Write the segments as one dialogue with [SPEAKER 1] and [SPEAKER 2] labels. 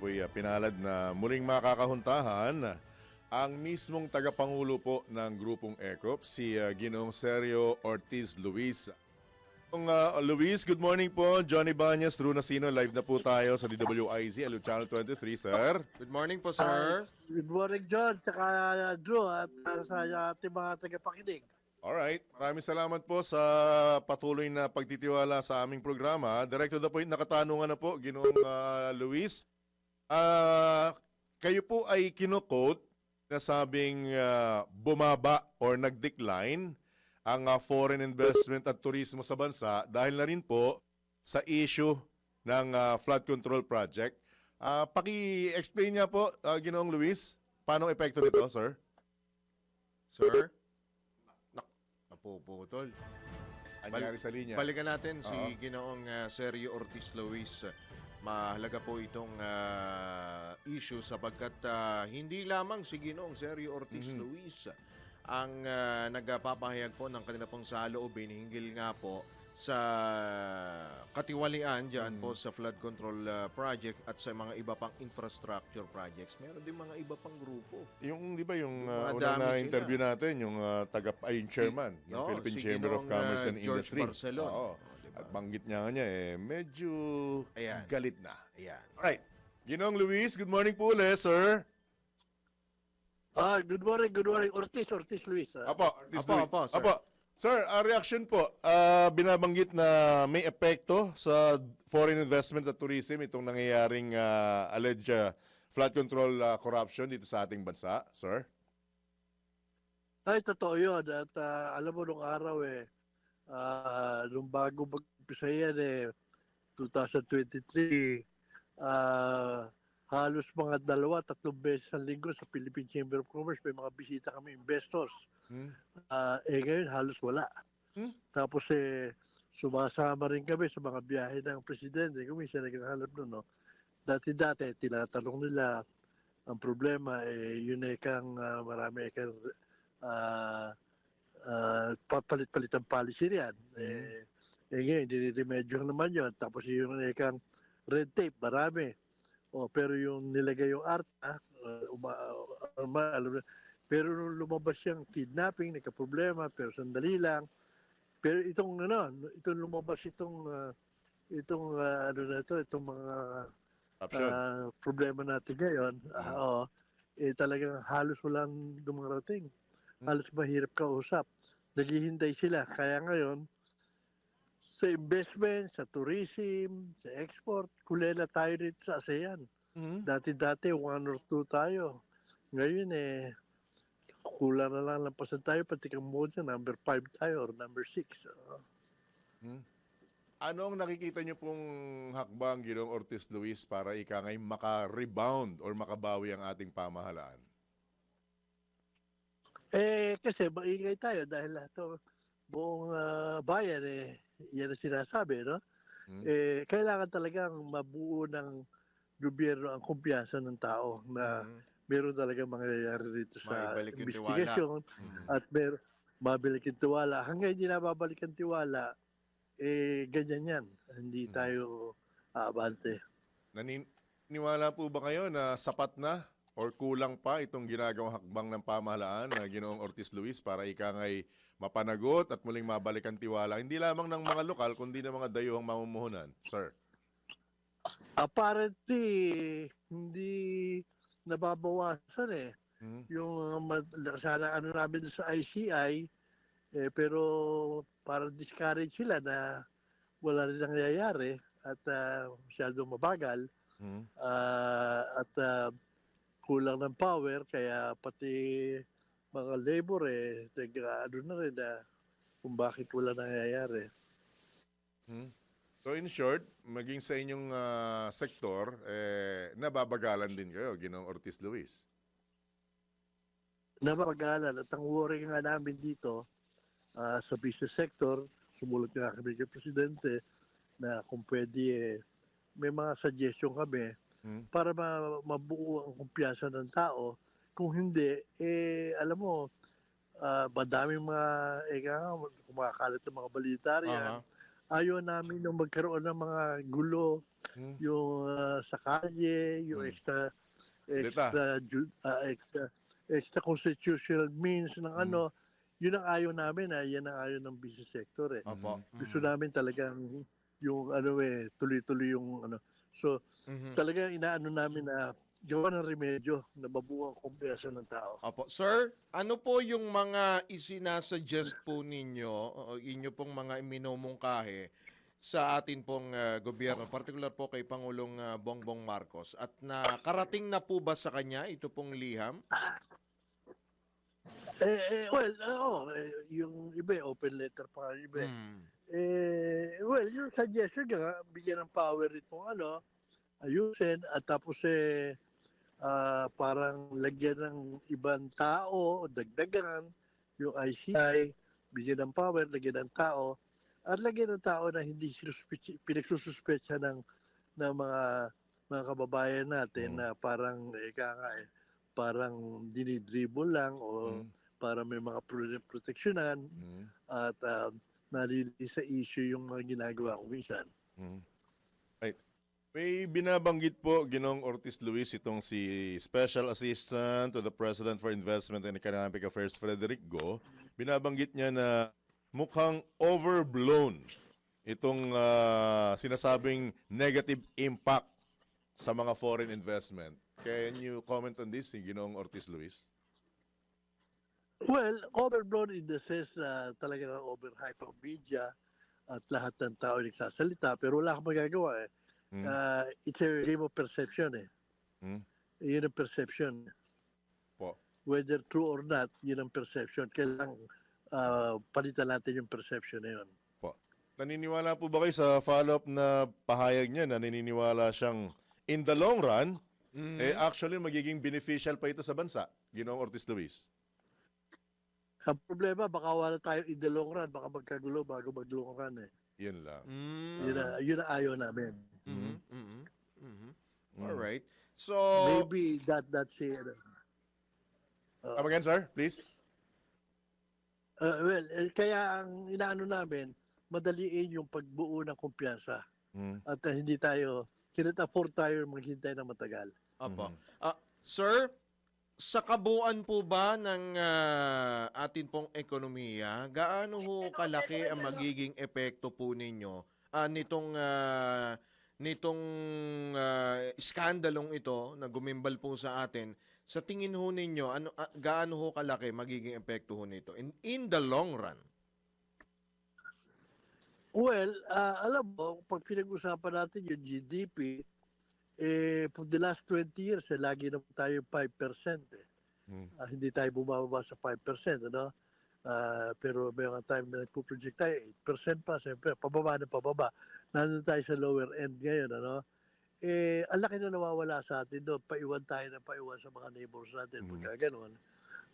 [SPEAKER 1] po'y uh, pinalad na muling makakahuntahan ang mismong tagapangulo po ng grupong ECOP, si uh, Ginoong Sergio Ortiz Luis. Kung uh, Luis, good morning po. Johnny Banyas, Drew Nasino, live na po tayo sa DWIZ, Alo Channel 23, sir.
[SPEAKER 2] Good morning po, sir.
[SPEAKER 3] Good morning, John, saka Drew, at uh, sa ating mga tagapakinig.
[SPEAKER 1] Alright, maraming salamat po sa patuloy na pagtitiwala sa aming programa. Direct to the point, nakatanungan na po, Ginoong uh, Luis. Ah, kayo po ay kinokote na sabing ah, bumaba or nag-decline ang ah, foreign investment at turismo sa bansa dahil na rin po sa issue ng ah, flood control project. Ah, paki-explain niya po, ah, Ginoong Luis, paano ang epekto nito, sir?
[SPEAKER 2] Sir? Nak napuputol.
[SPEAKER 1] Anyari sa linya?
[SPEAKER 2] Balikan natin si
[SPEAKER 1] Oo.
[SPEAKER 2] Ginoong uh, Sergio Ortiz Luis. Mahalaga po itong ah, issue sapagkat ah, hindi lamang si Ginoong Sergio Ortiz
[SPEAKER 1] Mhm.
[SPEAKER 2] Luis ang ah, nagpapahayag po ng kanila pong saloobin hinggil nga po sa katiwalian dyan
[SPEAKER 1] Mhm.
[SPEAKER 2] po sa flood control ah, project at sa mga iba pang infrastructure projects. Meron din mga iba pang grupo.
[SPEAKER 1] Yung, di ba, yung uh, una na
[SPEAKER 2] sila.
[SPEAKER 1] interview natin, yung uh, taga, ay, yung chairman, yung
[SPEAKER 2] Oo,
[SPEAKER 1] Philippine
[SPEAKER 2] si
[SPEAKER 1] Chamber of Commerce
[SPEAKER 2] uh,
[SPEAKER 1] and
[SPEAKER 2] George
[SPEAKER 1] Industry. Oo.
[SPEAKER 2] Diba?
[SPEAKER 1] At banggit niya nga niya, eh, medyo
[SPEAKER 2] Ayan.
[SPEAKER 1] galit na.
[SPEAKER 2] Ayan.
[SPEAKER 1] Alright. Ginoong Luis, good morning po ulit, sir.
[SPEAKER 3] Ah, good morning, good morning, Ortiz, Ortiz Luis. ah.
[SPEAKER 1] Apo, Artist
[SPEAKER 2] Apo,
[SPEAKER 1] Luis.
[SPEAKER 2] apo, sir.
[SPEAKER 1] Apo. Sir, ah, reaction po. Ah, binabanggit na may epekto sa foreign investment at tourism itong nangyayaring ah, alleged ah, flood control ah, corruption dito sa ating bansa, sir.
[SPEAKER 3] Ay, totoo yun. At ah, alam mo, nung araw eh, ah, nung bago mag-umpisa yan eh, 2023, ah, halos mga dalawa, tatlong beses ang linggo sa Philippine Chamber of Commerce, may mga bisita kami investors.
[SPEAKER 1] Hmm?
[SPEAKER 3] Ah, eh ngayon halos wala.
[SPEAKER 1] Hmm?
[SPEAKER 3] Tapos eh sumasama rin kami sa mga biyahe ng presidente. Kung minsan naghahanap nun, no. Dati-dati, tinatanong nila ang problema, eh, yun ay kang ah, marami kang ah, ah, papalit-palit ang policy riyan. Eh, eh ngayon, diniremedyo naman yun. Tapos yung ay kang red tape, marami. Oh, pero yung nilagay yung art, ah, uma, uma, alam pero nung lumabas siyang kidnapping, nagka-problema, pero sandali lang. Pero itong ano, itong lumabas itong ah, itong ah, ano na ito, itong mga
[SPEAKER 1] Option.
[SPEAKER 3] ah, problema natin ngayon, ah, oo, eh talagang halos walang dumarating.
[SPEAKER 1] Hmm.
[SPEAKER 3] Halos mahirap kausap. Naghihintay sila. Kaya ngayon, sa investment, sa tourism, sa export, kulela tayo dito sa ASEAN.
[SPEAKER 1] Mhm.
[SPEAKER 3] Dati-dati, one or two tayo. Ngayon eh, kulang na lang lampasan tayo, pati Cambodia, number five tayo or number six. Oo.
[SPEAKER 1] Ano ang nakikita niyo pong hakbang, Ginoong Ortiz Luis, para ika ngay maka-rebound or makabawi ang ating pamahalaan?
[SPEAKER 3] Eh, kasi maingay tayo dahil lahat to, buong ah, bayan eh, yan ang sinasabi, no?
[SPEAKER 1] Hmm?
[SPEAKER 3] Eh, kailangan talagang mabuo ng gobyerno ang kumpiyansa ng tao na
[SPEAKER 2] Mhm.
[SPEAKER 3] meron talaga mangyayari dito sa investigasyon
[SPEAKER 2] Mhm.
[SPEAKER 3] at mer mabalik yung tiwala. Hanggang hindi nababalik ang tiwala, eh, ganyan yan. Hindi
[SPEAKER 1] Mhm.
[SPEAKER 3] tayo aabante.
[SPEAKER 1] Naniniwala po ba kayo na sapat na or kulang pa itong ginagawang hakbang ng pamahalaan na Ginoong Ortiz Luis para ika ngay mapanagot at muling mabalik ang tiwala, hindi lamang ng mga lokal, kundi ng mga dayuhang mamumuhunan, sir?
[SPEAKER 3] Apparently, hindi nababawasan eh.
[SPEAKER 1] Mhm.
[SPEAKER 3] Yung uh, sana ano namin sa ICI, eh, pero para discourage sila na wala rin nangyayari at uh, masyadong mabagal
[SPEAKER 1] Mhm.
[SPEAKER 3] ah, at ah, kulang ng power kaya pati mga labor eh nag, ano na rin na kung bakit wala nangyayari.
[SPEAKER 1] Mhm. So in short, maging sa inyong ah, sektor, eh, nababagalan din kayo, Ginoong Ortiz Luis.
[SPEAKER 3] Napapagalan at ang worry nga namin dito ah, sa business sector, sumulat nga kami kay Presidente na kung pwede eh, may mga suggestion kami
[SPEAKER 1] Hmm.
[SPEAKER 3] para ma- mabuo ang kumpiyansa ng tao. Kung hindi, eh, alam mo, ah, madaming mga, eh, kumakalat ng mga balita riyan.
[SPEAKER 2] Aha.
[SPEAKER 3] ayaw namin nung magkaroon ng mga gulo,
[SPEAKER 1] Hmm.
[SPEAKER 3] yung ah, sa kalye, yung
[SPEAKER 1] Hmm.
[SPEAKER 3] extra extra ju- ah, extra extra constitutional means ng
[SPEAKER 1] Hmm.
[SPEAKER 3] ano, yun ang ayaw namin, ah, yan ang ayaw ng business sector eh.
[SPEAKER 2] Opo.
[SPEAKER 3] Gusto
[SPEAKER 2] Mhm.
[SPEAKER 3] namin talagang yung ano eh, tuloy-tuloy yung ano. So,
[SPEAKER 2] Mhm.
[SPEAKER 3] talagang inaano namin na gawa ng remedyo na mabuo ang kumpiyansa ng tao.
[SPEAKER 2] Opo. Sir, ano po yung mga isinasuggest po ninyo, o inyo pong mga minumungkahe sa atin pong ah, gobyerno, particular po kay Pangulong ah, Bongbong Marcos, at nakarating na po ba sa kanya ito pong liham?
[SPEAKER 3] Eh, eh well, oo, eh, yung iba open letter pa iba. eh.
[SPEAKER 2] Mm.
[SPEAKER 3] Eh, well, yung suggestion nga, bigyan ng power itong ano, ayusin, at tapos eh, ah, parang lagyan ng ibang tao, dagdagan, yung ICI, bigyan ng power, lagyan ng tao, at lagyan ng tao na hindi pinagsususpetsa ng, ng mga mga kababayan natin
[SPEAKER 1] Mm.
[SPEAKER 3] na parang, nga eh, parang dinidribble lang o
[SPEAKER 1] Hmm.
[SPEAKER 3] para may mga pro- proteksyonan
[SPEAKER 1] Hmm.
[SPEAKER 3] at uh, nalilito sa issue yung mga ginagawa ko minsan.
[SPEAKER 1] Hmm. May binabanggit po Ginong Ortiz Luis itong si Special Assistant to the President for Investment and Economic Affairs Frederick Go. Binabanggit niya na mukhang overblown itong ah, sinasabing negative impact sa mga foreign investment. Can you comment on this, Ginong Ortiz Luis?
[SPEAKER 3] Well, overblown in the sense na talaga overhype ang media at lahat ng tao nagsasalita pero wala kang magagawa eh. It's a game of perception eh.
[SPEAKER 1] Hmm.
[SPEAKER 3] Yun ang perception.
[SPEAKER 1] Po.
[SPEAKER 3] Whether true or not, yun ang perception. Kailangan ah, palitan natin yung perception na yun.
[SPEAKER 1] Naniniwala po ba kayo sa follow-up na pahayag niya na naniniwala siyang in the long run,
[SPEAKER 2] Mhm.
[SPEAKER 1] eh actually magiging beneficial pa ito sa bansa, Ginong Ortiz Luis?
[SPEAKER 3] Ang problema, baka wala tayo in the long run, baka magkagulo bago mag-long run eh.
[SPEAKER 1] Yun lang.
[SPEAKER 2] Mm.
[SPEAKER 3] Yun, ang, yun ang ayaw namin.
[SPEAKER 2] Mhm. Mhm. Mhm.
[SPEAKER 1] Mm.
[SPEAKER 2] All right. So,
[SPEAKER 3] Maybe that that's it. Uh,
[SPEAKER 1] Come again, sir, please.
[SPEAKER 3] Uh, well, eh, kaya ang inaano namin, madaliin yung pagbuo ng kumpiyansa.
[SPEAKER 1] Mm.
[SPEAKER 3] At uh, hindi tayo, cannot afford tayo maghintay ng matagal.
[SPEAKER 2] Apo.
[SPEAKER 1] Mhm.
[SPEAKER 2] Ah, sir, sa kabuuan po ba ng ah, atin pong ekonomiya, gaano ho kalaki ang magiging epekto po ninyo ah, nitong ah, nitong ah, iskandalong ito na gumimbal po sa atin? Sa tingin ho ninyo, ano ah, gaano ho kalaki magiging epekto ho nito in in the long run?
[SPEAKER 3] Well, ah, alam mo, pag pinag-usapan natin yung GDP, eh, for the last 20 years, eh, lagi na tayo 5%. Eh.
[SPEAKER 1] Mm.
[SPEAKER 3] Ah, hindi tayo bumababa sa 5%, ano? Ah, pero may mga time na nagpo-project tayo, 8% pa, siyempre, pababa na pababa. Nandun tayo sa lower end ngayon, ano? Eh, ang laki na nawawala sa atin doon. Paiwan tayo na paiwan sa mga neighbors natin.
[SPEAKER 1] Mhm.
[SPEAKER 3] Pagka ganun.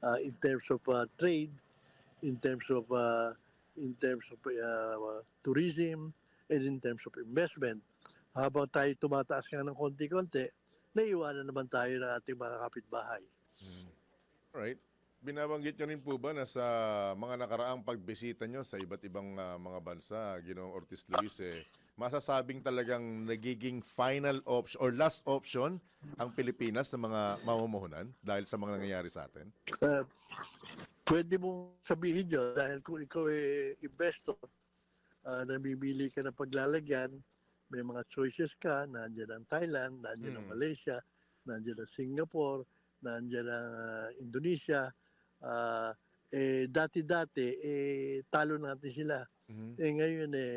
[SPEAKER 3] Ah, in terms of ah, trade, in terms of ah, in terms of uh, tourism, and in terms of investment. Habang tayo tumataas nga ng konti-konti, naiwanan naman tayo ng ating mga kapitbahay.
[SPEAKER 1] Alright. Binabanggit nyo rin po ba na sa mga nakaraang pagbisita nyo sa iba't ibang ah, mga bansa, Ginong Ortiz Luis, eh, masasabing talagang nagiging final option or last option ang Pilipinas sa mga mamumuhunan dahil sa mga nangyayari sa atin?
[SPEAKER 3] Uh, pwede mong sabihin yun dahil kung ikaw ay investor, uh, namimili ka ng paglalagyan, may mga choices ka, nandiyan ang Thailand, nandiyan ang
[SPEAKER 2] Hmm.
[SPEAKER 3] Malaysia, nandiyan ang Singapore, nandiyan ang ah, Indonesia. Ah, eh, dati-dati, eh, talo natin sila.
[SPEAKER 1] Mhm.
[SPEAKER 3] Eh ngayon eh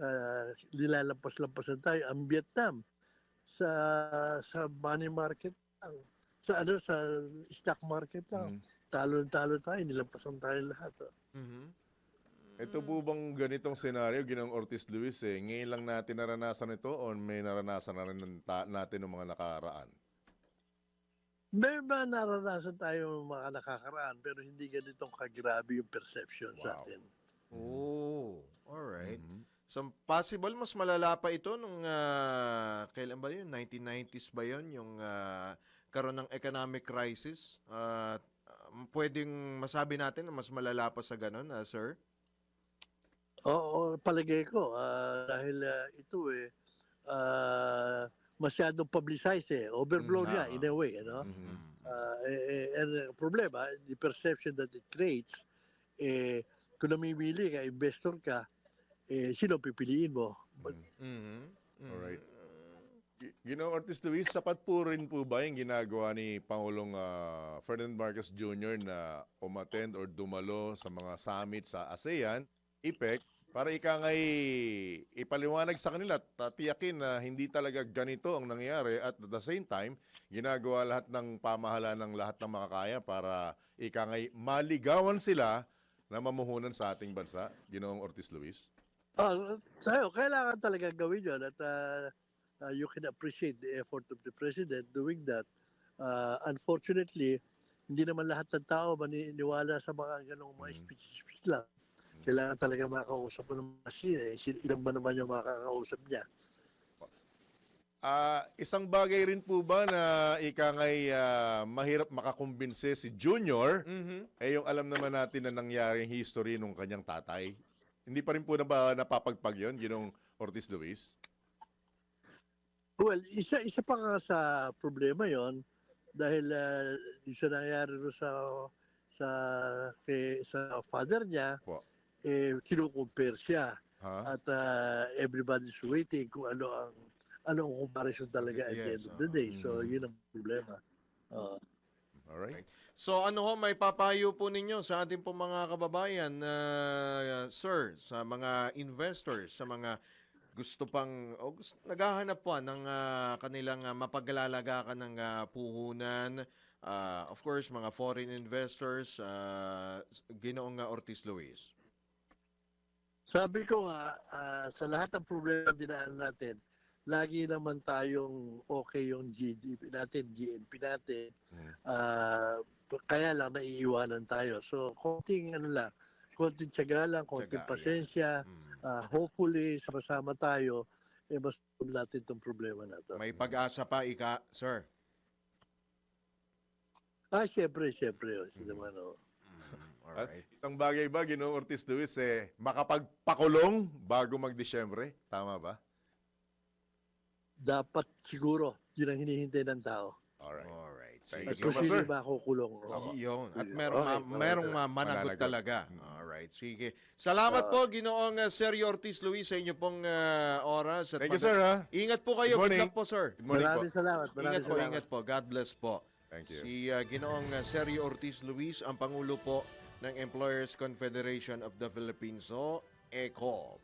[SPEAKER 3] uh, nilalampas-lampasan tayo ang Vietnam sa sa money market lang. Sa ano sa stock market lang.
[SPEAKER 1] Mhm.
[SPEAKER 3] Talo-talo tayo, nilampasan tayo lahat. oh.
[SPEAKER 2] Mhm.
[SPEAKER 1] Ito po bang ganitong senaryo, Ginong Ortiz Luis, eh, ngayon lang natin naranasan ito o may naranasan na rin natin ng mga nakaraan?
[SPEAKER 3] May ba naranasan tayo mga nakakaraan pero hindi ganitong kagrabe yung perception sa
[SPEAKER 1] Wow.
[SPEAKER 3] atin.
[SPEAKER 2] Oh, all right.
[SPEAKER 1] Mhm.
[SPEAKER 2] So possible mas malala pa ito nung ah, kailan ba 'yun? 1990s ba 'yun yung ah, karon ng economic crisis? Ah, um, pwedeng masabi natin na mas malala pa sa ganun, ah, sir?
[SPEAKER 3] Oo, palagay ko. ah, dahil ah, ito eh, ah, masyadong publicized eh. Overblown
[SPEAKER 2] Mm,
[SPEAKER 3] niya
[SPEAKER 2] oo.
[SPEAKER 3] in a way. Ano?
[SPEAKER 1] Mhm.
[SPEAKER 3] Ah, eh, eh, and ang problema, the perception that it creates, eh, kung namimili ka, investor ka, eh, sino pipiliin mo?
[SPEAKER 2] Mhm. Mhm.
[SPEAKER 1] Alright. G- Ginoong Ortiz Luis, sapat po rin po ba yung ginagawa ni Pangulong ah, Ferdinand Marcos Jr. na umattend or dumalo sa mga summit sa ASEAN, IPEC, para ika ngay ipaliwanag sa kanila at tatiyakin na hindi talaga ganito ang nangyayari at at the same time, ginagawa lahat ng pamahala ng lahat ng makakaya para ika ngay maligawan sila na mamuhunan sa ating bansa, Ginoong Ortiz Luis?
[SPEAKER 3] Ah, tayo, kailangan talaga gawin yun at ah, ah, you can appreciate the effort of the President doing that. Ah, unfortunately, hindi naman lahat ng tao maniniwala sa mga ganong mga
[SPEAKER 1] Mm.
[SPEAKER 3] speech-speech lang. Kailangan talaga makakausap mo ng machine. Eh. Ilan ba naman yung makakausap niya?
[SPEAKER 1] Ah, isang bagay rin po ba na ika ngay ah, mahirap makakumbinse si Junior,
[SPEAKER 2] Mhm.
[SPEAKER 1] eh yung alam naman natin na nangyaring history nung kanyang tatay. Hindi pa rin po na ba napapagpag yun, ginong Ortiz Luis?
[SPEAKER 3] Well, isa isa pa nga sa problema yon dahil uh, yung sa nangyari sa sa kay, sa father niya
[SPEAKER 1] Po.
[SPEAKER 3] Eh kinukumpare siya
[SPEAKER 1] Ha?
[SPEAKER 3] at uh, everybody's waiting kung ano ang ano ang comparison talaga at the end of the day. So
[SPEAKER 2] mhm.
[SPEAKER 3] yun ang problema. Uh,
[SPEAKER 1] Alright.
[SPEAKER 2] So ano ho, may papayo po ninyo sa ating po mga kababayan, uh, sir, sa mga investors, sa mga gusto pang, o gusto, naghahanap po ng ah, kanilang uh, mapaglalagakan ng ah, puhunan, Ah, of course, mga foreign investors, uh, ginoong ah, Ortiz Luis.
[SPEAKER 3] Sabi ko nga ah, sa lahat ng problema dinaan natin, lagi naman tayong okay yung GDP natin, GNP natin. Ah, kaya lang naiiwanan tayo. So, konting ano lang, konting tiyaga lang, konting
[SPEAKER 2] Tiyaga,
[SPEAKER 3] pasensya.
[SPEAKER 2] Mm.
[SPEAKER 3] Ah, hopefully, sama-sama tayo, eh mas natin itong problema na to.
[SPEAKER 2] May pag-asa pa, ika, sir.
[SPEAKER 3] Ah, syempre, syempre. Oh, sino man, oh.
[SPEAKER 2] Mm,
[SPEAKER 1] At
[SPEAKER 2] alright.
[SPEAKER 1] isang bagay ba, ginong Ortiz Luis, eh, makapagpakulong bago mag-Disyembre? Tama ba?
[SPEAKER 3] Dapat siguro, yun ang hinihintay ng tao.
[SPEAKER 1] Alright.
[SPEAKER 2] Alright.
[SPEAKER 1] Thank
[SPEAKER 3] At
[SPEAKER 1] you so
[SPEAKER 3] kung
[SPEAKER 1] much,
[SPEAKER 3] sino
[SPEAKER 1] sir.
[SPEAKER 3] ba kukulong.
[SPEAKER 1] Opo.
[SPEAKER 2] Yun. At
[SPEAKER 3] Okay,
[SPEAKER 2] merong, ma-
[SPEAKER 3] okay.
[SPEAKER 2] merong ma- managot talaga.
[SPEAKER 1] Mm.
[SPEAKER 2] Alright, sige. Salamat
[SPEAKER 3] Ah.
[SPEAKER 2] po, Ginoong uh, Sergio Ortiz Luis, sa inyo pong uh, oras. At
[SPEAKER 1] Thank you, sir, ha?
[SPEAKER 2] Ingat po kayo.
[SPEAKER 1] Good morning.
[SPEAKER 2] Good po, sir.
[SPEAKER 1] Good morning po.
[SPEAKER 3] Maraming salamat. Maraming
[SPEAKER 2] Ingat po,
[SPEAKER 3] salamat.
[SPEAKER 2] ingat po. God bless po.
[SPEAKER 1] Thank you.
[SPEAKER 2] Si uh, Ginoong uh, Sergio Ortiz Luis, ang Pangulo po ng Employers Confederation of the Philippines, o ECOP.